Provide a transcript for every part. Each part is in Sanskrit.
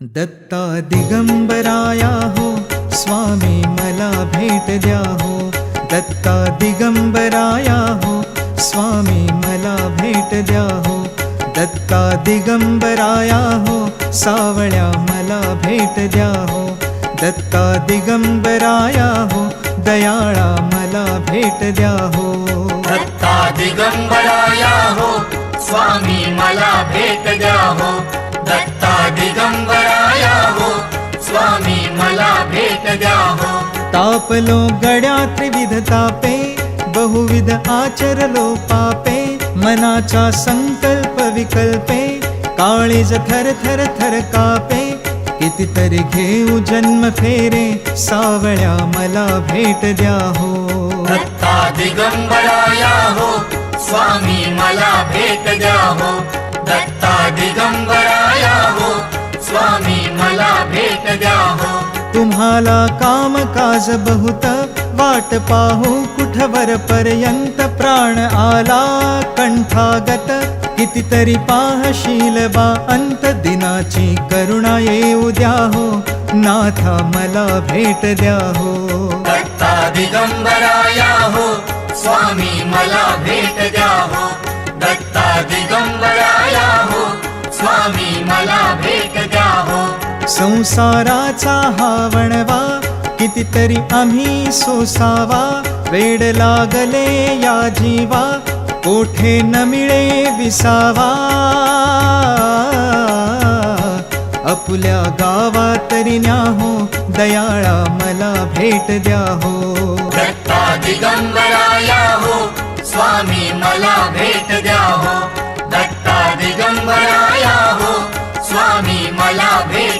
दत्ता दिगंबराया हो स्वामी मला भेट द्या हो दत्ता दिगंबराया हो स्वामी मला भेट द्या हो दत्ता दिगंबराया हो सावळ्या मला भेट द्या हो दत्ता दिगंबराया हो दयाळा मला भेट द्या हो दत्ता दिगंबराया हो स्वामी मला भेट द्या हो दत्ता दिगंबराया हो स्वामी मला भेट द्या हो तापलो गड्या त्रिविध तापे बहुविध आचरलो पापे मनाचा संकल्प विकल्पे काळीज थर थर थर कापे कितीतरी घेऊ जन्म फेरे सावळ्या मला भेट द्या हो दत्ता दिगंबराया हो स्वामी मला भेट द्या हो दत्ता दिगंबराया हो स्वामी मला भेट द्या हो तुम्हाला काम काज बहुत वाट पाहू कुठवर पर्यंत प्राण आला कंठागत कितीतरी पाहशील बा अंत दिनाची करुणा येऊ द्या हो नाथा मला भेट द्या हो दत्ता दिगंबराया हो स्वामी मला भेट द्या हो संसाराचा हा वणवा कितीतरी आम्ही सोसावा. वेड लागले या जीवा कोठे न मिळे विसावा. अपुल्या गावा तरी न्या हो दयाळा मला भेट द्या हो. दत्ता दिगंबराया हो स्वामी मला भेट द्या हो. दत्ता दिगंबराया हो स्वामी मला भेट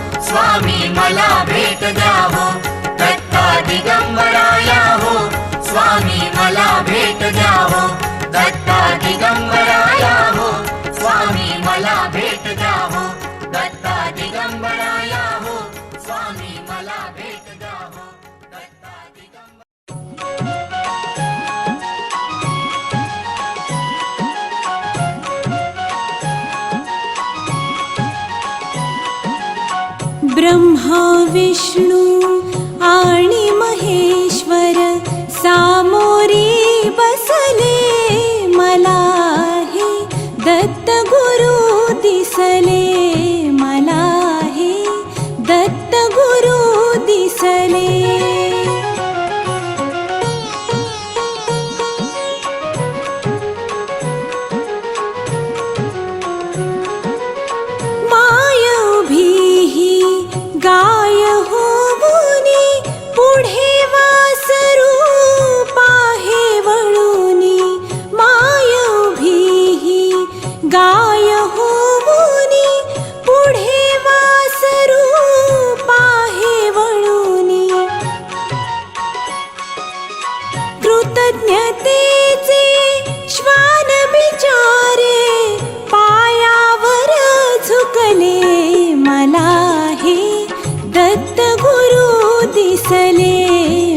दत्त गुरु दिसले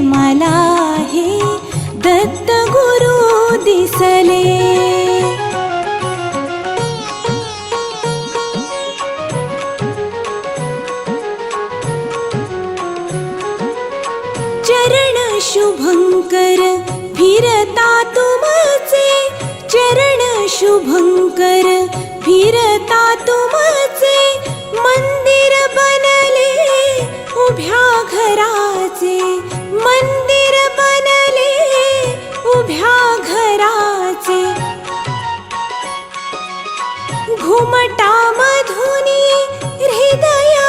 मला हे दत्त गुरु दिसले. चरण शुभंकर फिरता तुमचे. चरण शुभंकर फिरता तुमचे. घराचे मंदिर बनले उभ्या घराचे. घुमटा मधुनी हृदया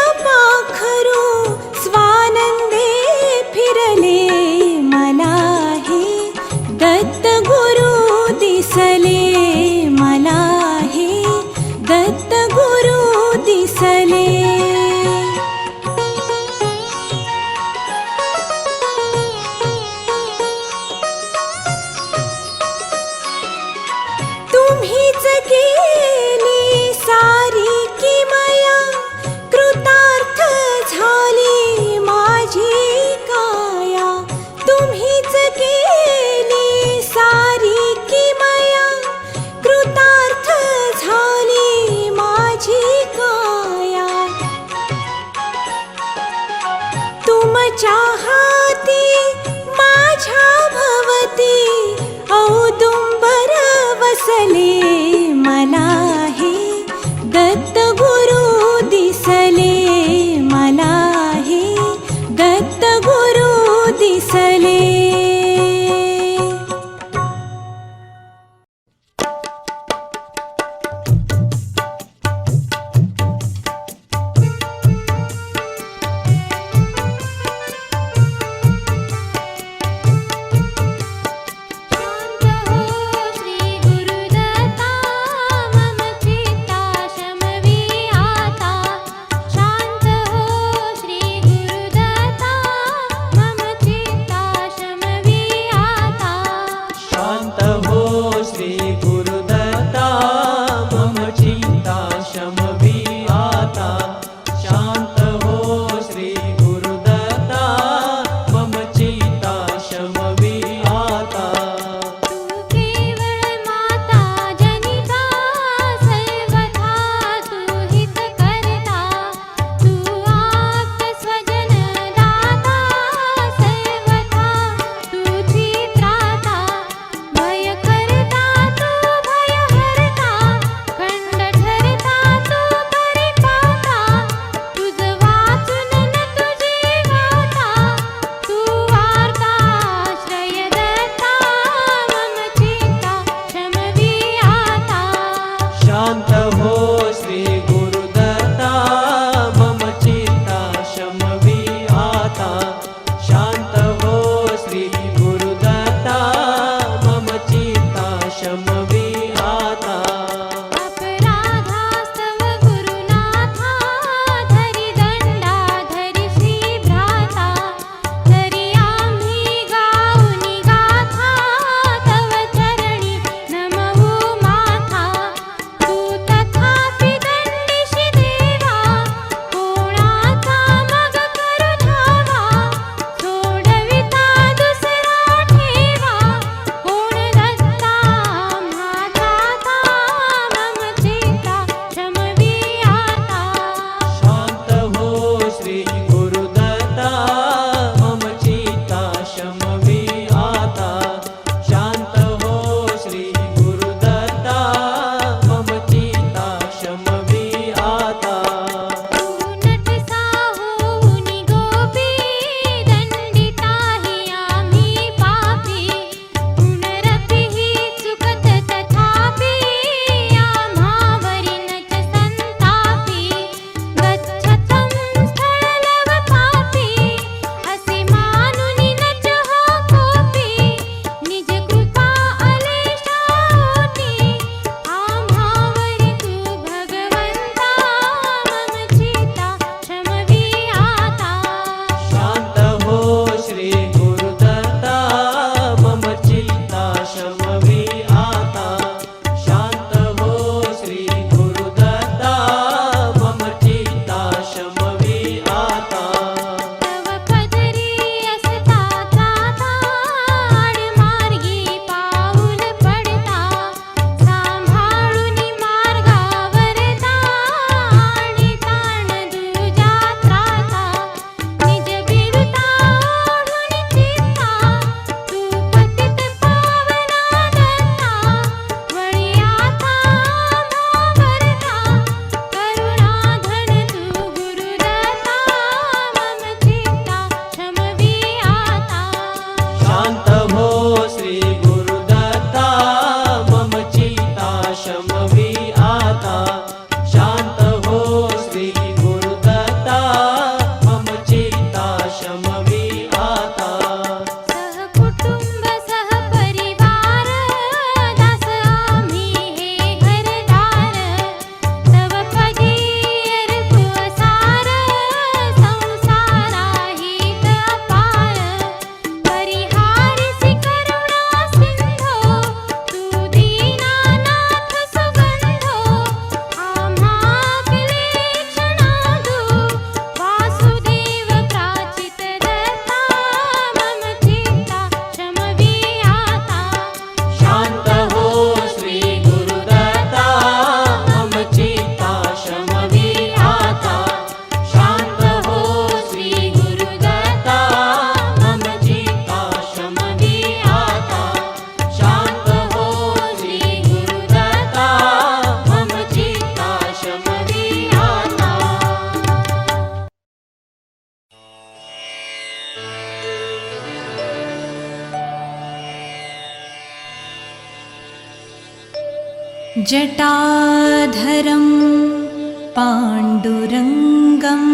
पाण्डुरङ्गम्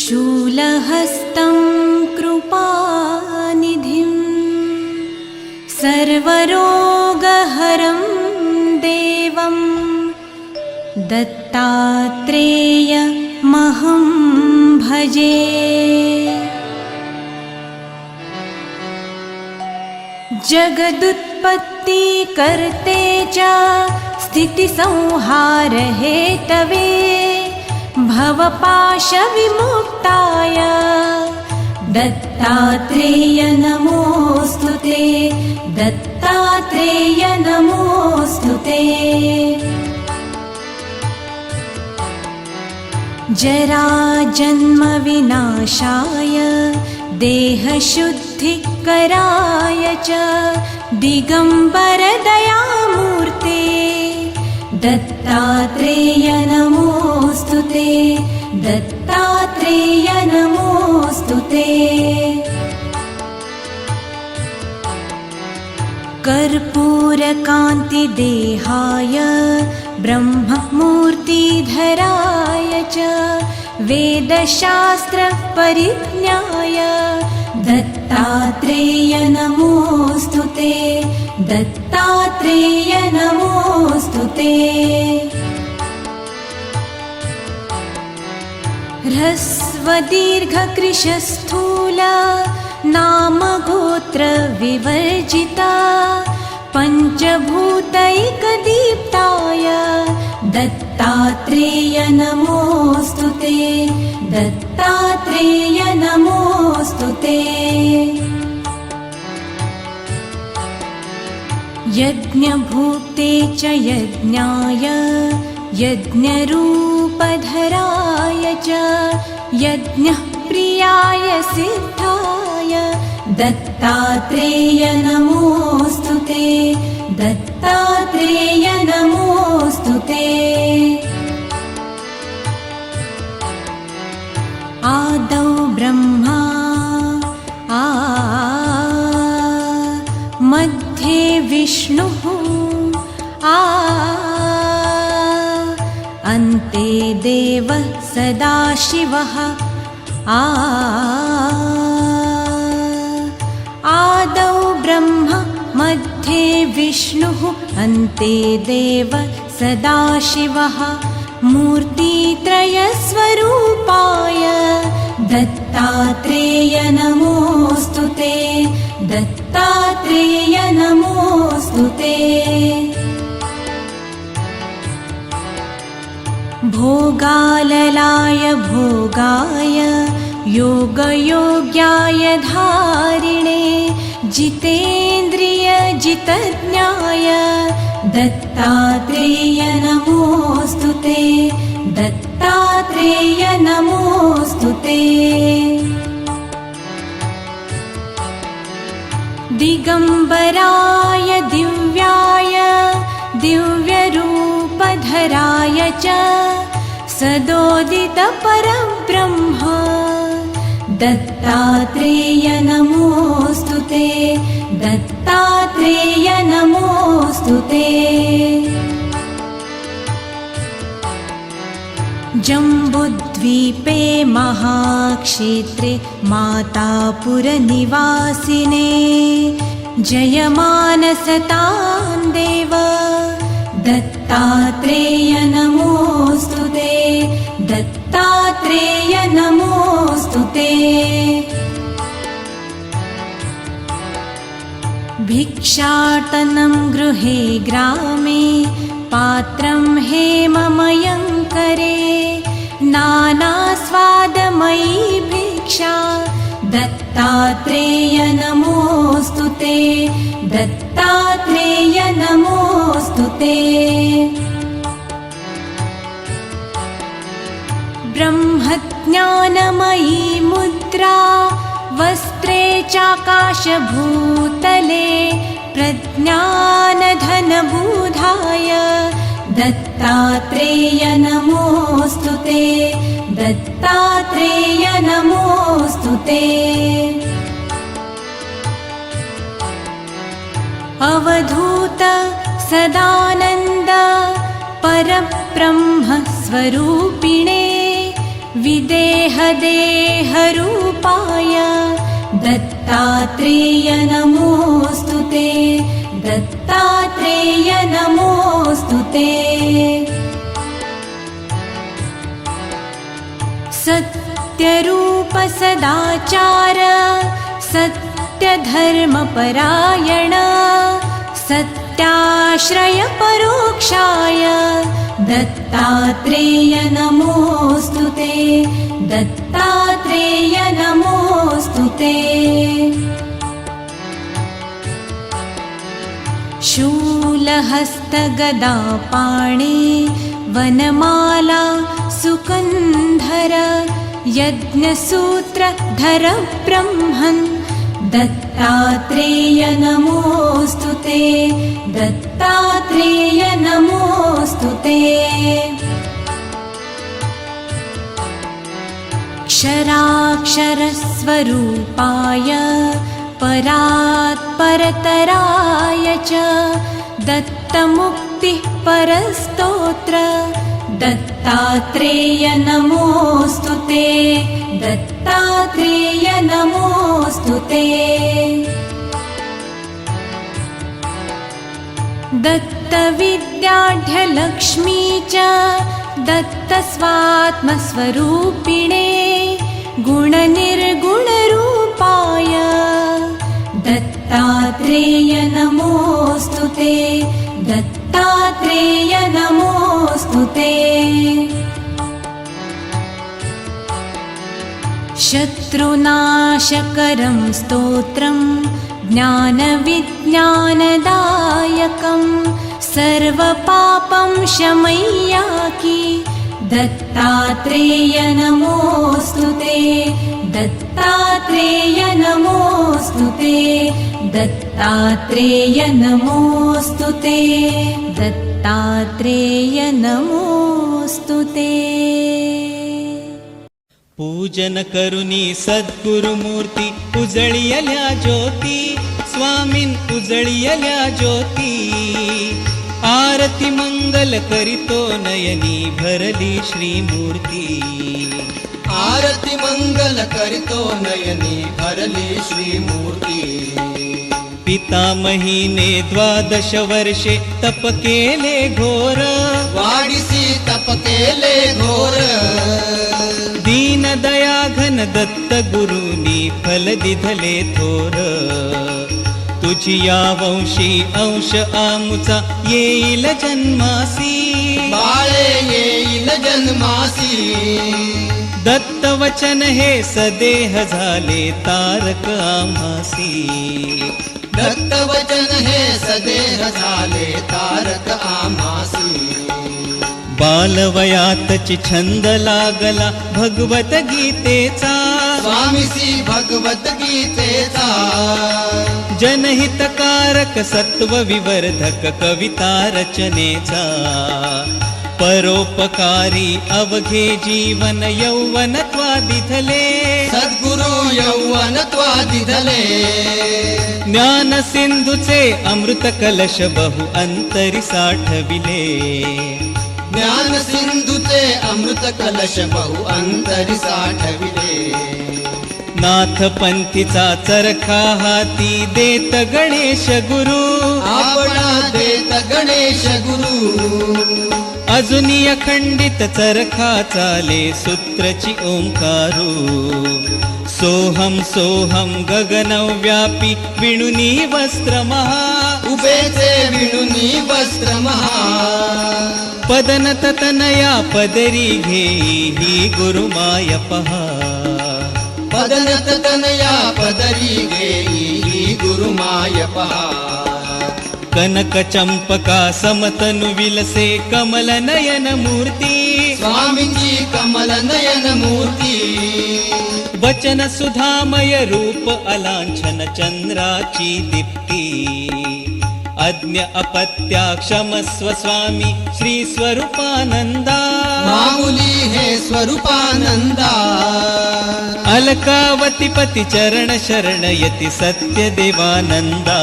शूलहस्तं कृपानिधिं सर्वरोगहरं देवं दत्तात्रेयमहं भजे। जगदुत्पत्ति कर्ते च स्थितिसंहार हेतवे भवपाशविमुक्ताय दत्तात्रेय नमोऽस्तु ते दत्तात्रेय नमोऽस्तु ते। जराजन्मविनाशाय देहशुद्धिकराय च दिगम्बरदयामूर्ते दत्तात्रेय नमोऽस्तु ते। कर्पूरकान्तिदेहाय ब्रह्ममूर्तिधराय च वेदशास्त्रपरिज्ञाय दत्तात्रेय नमोऽस्तु ते दत्तात्रेय नमोऽस्तु ते ह्रस्वदीर्घकृशस्थूल नामगोत्रविवर्जिता पञ्चभूतैकदीप्ताय दत्तात्रेय नमोऽस्तु ते दत्तात्रेय नमोऽस्तु ते। यज्ञभूते च यज्ञाय यज्ञरूपधराय च यज्ञः प्रियाय सिद्धाय। दत्तात्रेय नमोऽस्तु ते। दत्तात्रेय नमोऽस्तु ते। आदौ ब्रह्मा आ मध्ये विष्णुः आ अन्ते देवः सदाशिवः आदौ ब्रह्म मध्ये विष्णुः अन्ते देवः सदाशिवः मूर्तित्रयस्वरूपाय दत्तात्रेय नमोऽस्तु ते दत्तात्रेय नमोऽस्तु ते भोगाललाय भोगाय योगयोग्याय धारिणे जितेन्द्रियजितज्ञाय दत्तात्रेय नमोऽस्तु ते दत्तात्रेय नमोऽस्तु ते। दिगम्बराय दिव्याय धराय च सदोदितपरं ब्रह्म। दत्तात्रेय नमोऽस्तु ते दत्तात्रेय नमोऽस्तु ते। जम्बुद्वीपे महाक्षेत्रे मातापुरनिवासिने जयमानसतां देव। दत्तात्रेय नमोऽस्तु ते। दत्तात्रेय नमोऽस्तु ते। भिक्षाटनं गृहे ग्रामे पात्रं हेममयं करे नानास्वादमयी भिक्षा दत्तात्रेय नमोऽस्तु ते दत्तात्रेय नमोऽस्तु ते। ब्रह्मज्ञानमयी मुद्रा वस्त्रे चाकाशभूतले प्रज्ञानधनबुधाय दत्तात्रेय नमोऽस्तु ते दत्तात्रेय नमोऽस्तु ते अवधूत सदानन्द परब्रह्मस्वरूपिणे विदेहदेहरूपाय दत्तात्रेय नमोऽस्तु ते दत्तात्रेय नमोऽस्तु ते। सत्यरूप सदाचार सत्यधर्मपरायण सत्याश्रय परोक्षाय दत्तात्रेय नमोऽस्तु ते दत्तात्रेय नमोऽस्तु ते। शूलहस्तगदापाणे वनमाला सुकन्धर यज्ञसूत्रधर ब्रह्मन् दत्तात्रेय नमोऽस्तु ते। दत्तात्रेय नमोऽस्तु ते। क्षराक्षरस्वरूपाय परात्परतराय च दत्तमुक्तिः परस्तोत्र। दत्तात्रेय नमोऽस्तु ते दत्तात्रेय नमोऽस्तु ते। दत्तविद्याढ्यलक्ष्मी च दत्तस्वात्मस्वरूपिणे गुणनिर्गुणरूपाय। दत्तात्रेय नमोऽस्तु ते। दत्तात्रेय नमोऽस्तु ते शत्रुनाशकरं स्तोत्रं ज्ञानविज्ञानदायकं सर्वपापं शमय्याकि दत्तात्रेय नमोऽस्तु ते दत्तात्रेय नमोऽस्तु ते दत्तात्रेय नमोऽस्तु ते दत्तात्रेय नमोऽस्तु ते पूजन करुनी सद्गुरुमूर्ती उजळियल्या ज्योती स्वामीन उजळियल्या ज्योती आरती मंगल करितो नयनी भरली श्रीमूर्ती आरती मंगल करितो नयनी भरली श्रीमूर्ती पितामहीने द्वादश वर्षे तप केले घोर वाडिसी तप केले घोर दीनदया घन दत्त गुरुनी फल दिधले थोर. तुझी या वंशी अंश आमुचा येईल जन्मासी. बाळे येईल जन्मासी. दत्त वचन हे सदेह झाले तारक आम्हासी दत्त वचन हे सदेह झाले तारक आम्हासी बालवयातची छंद लागला भगवत गीतेचा. स्वामीसी भगवत गीतेचा. जनहितकारक सत्व विवर्धक कविता रचनेचा. परोपकारी अवघे जीवन यौवन त्वादिधले सद्गुरु यौवन त्वादिधले ज्ञान सिंधुचे अमृत कलश बहु अंतरी साठविले. ज्ञान सिंधुचे अमृत कलश बहु अंतरी साठविले. नाथ पंथीचा चरखा हाती देत गणेश गुरु. आपणा देत गणेश गुरु. अजुनी अखंडित चरखा चाले सूत्रची ओंकारू. सोहम सोहम गगनव्यापी विणुनी वस्त्र महा उभेचे विणुनी वस्त्र महा पदनत तनया पदरी घेई ही गुरुमाय पहा पदनत तनया पदरी घेई गुरुमाय पहा कनक चंपका समतनु विलसे कमल नयन मूर्ती वचन सुधामय रूप अलांछन चंद्राची दीप्ती. अज्ञ अपत्या क्षमस्व स्वामी श्री स्वरूपानंदा. माऊली हे स्वरूपानंदा. अलकावती पती चरण शरण यती सत्य देवानंदा.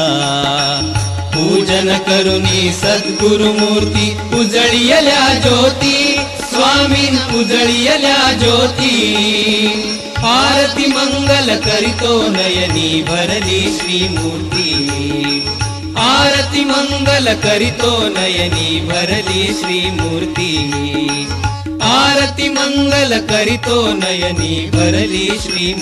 पूजन करुनी सद्गुरु मूर्ती उजळियल्या ज्योती. स्वामीन उजळियल्या ज्योती. आरती मंगल करीतो नयनी भरली श्री मूर्ती आरती मंगल करीतो नयनी भरली श्री मूर्ती आरती मंगल करीतो नयनी भरली श्री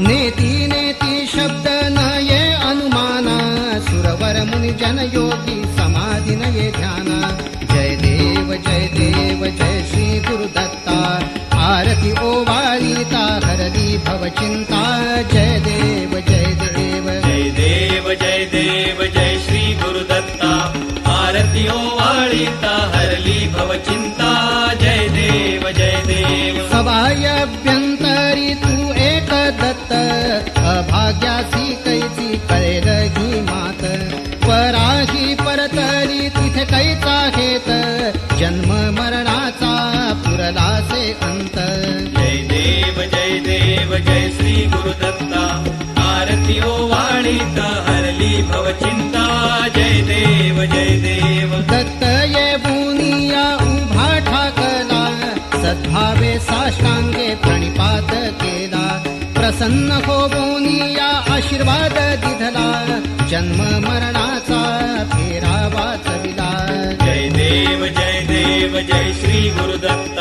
नेती नेती शब्द नये ये अनुमाना. सुरवर मुनि जन योगी समाधी नये ध्याना. जय देव जय देव जय श्री गुरुदत्ता. आरती ओवाळीता हरदी भव चिंता. जय देव जय देव. जय देव जय देव जय श्री गुरुदत्ता. आरती ओवाळीता हरली भवचिन्ता प्रसन्न हो आशीर्वाद दिधला. जन्म मरणाचा फेरा वाचविला जय देव जय देव जय श्री गुरुदत्त.